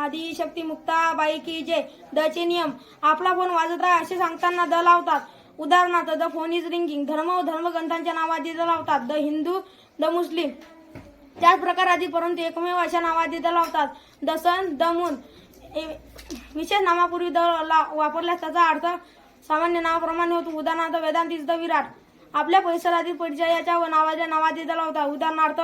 आदिशक्ती मुक्ताबाई की जय द चे नियम. आपला फोन वाजत आहे असे सांगताना द लावतात. उदाहरणार्थ द फोन इज रिंगिंग धर्म व धर्मग्रंथांच्या नावाआधी द लावतात. The Hindu the Muslim. त्याच प्रकार आधी परंतु एकमेव अशा नावाआधी द लावतात. The sun the moon. विशेष नामापूर्वी द वापरल्यास त्याचा अर्थ सामान्य नावाप्रमाणे होतो. उदाहरणार्थ वेदांत इज द विराट. आपल्या परिसरातील परिचयाच्या व नावाच्या नावाआधी द लावतात. उदाहरणार्थ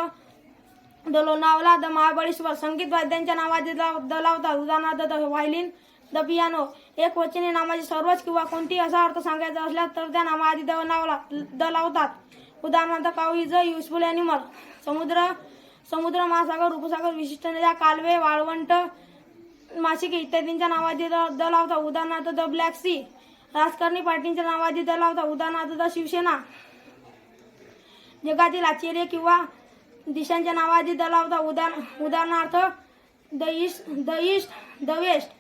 द लोणावला द महाबळेश्वर. संगीत वाद्यांच्या नावाचे द द लावतात उदाहरणार्थ द व्हायलिन द पियानो. एक वचने नामाचे सर्वच किंवा कोणती असा अर्थ सांगायचा असल्यास तर त्या नामाआधी द नावला द लावतात. उदाहरणार्थ cow is a useful animal. समुद्र समुद्र महासागर उपसागर विशिष्ट नद्या कालवे वाळवंट मासिके इत्यादींच्या नावाची द लावतात उदाहरणार्थ द ब्लॅक सी. राजकारणी पार्टींच्या नावाची द लावतात उदाहरणार्थ द शिवसेना. जगातील आश्चर्य किंवा दिशांच्या नावाआधी द होता उदाहर उदाहरणार्थ the east the east the west.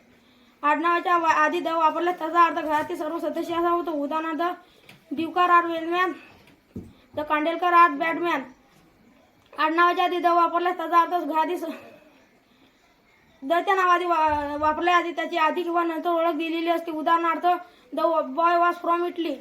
आडनावाच्या आधी द वापरल्यास त्याचा अर्थ घरातील सर्व सदस्य असा होतो. उदाहरणार्थ Divakar R Wellman the Kandelkar R Batman. आडनावाच्या आधी द वापरल्यास त्याचा अर्थ घरातील स- दच्या नावाआधी वा- वापरल्या आधी त्याची आधी किंवा नंतर ओळख दिलेली असते. उदाहरणार्थ the boy was from Italy.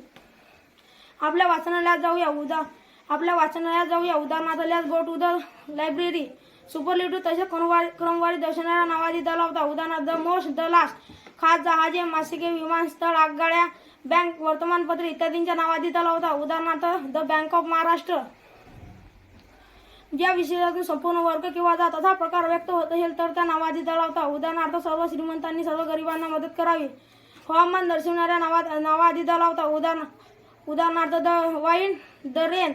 आपल्या वाचनालयात जाऊया. उदा आपल्या वाचनालयात जाऊया. उदाहरणार्थ माधल्यास go to the library. Superlative तसे क्रमवारी क्रमवारी दर्शनाला नावादी द होता उदाहरणार्थ द मोस्ट द लास्ट. खास जहाजे मासिके विमानस्थळ आगगाड्या बँक वर्तमानपत्रे इत्यादींच्या नावादी द होता उदाहरणार्थ द बँक ऑफ महाराष्ट्र. ज्या विषयातून संपूर्ण वर्ग किंवा जात असा प्रकार व्यक्त होत असेल तर त्या नावादी द होता उदाहरणार्थ सर्व श्रीमंतांनी सर्व गरिबांना मदत करावी. हवामान दर्शवणाऱ्या नावा नावादी द होता उदाहरण उदाहरणार्थ द वाईन द रेन.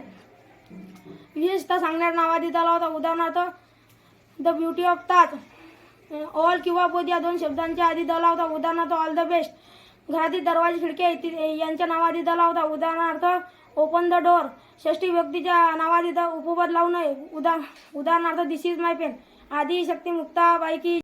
विशेषतः सांगण्यात नावादी द होता. उदाहरणार्थ द ब्युटी ऑफ ताज ऑल किंवा बोध या दोन शब्दांच्या आधी दला होता. उदाहरणार्थ ऑल द बेस्ट घरातील दरवाजे खिडक्या यांच्या नावाधी दला होता. उदाहरणार्थ ओपन द डोअर षष्टी व्यक्तीच्या नावाआधी द उपपद लावू नये. उदा उदाहरणार्थ दिस इज माय पेन आदी शक्ती मुक्ताबाई की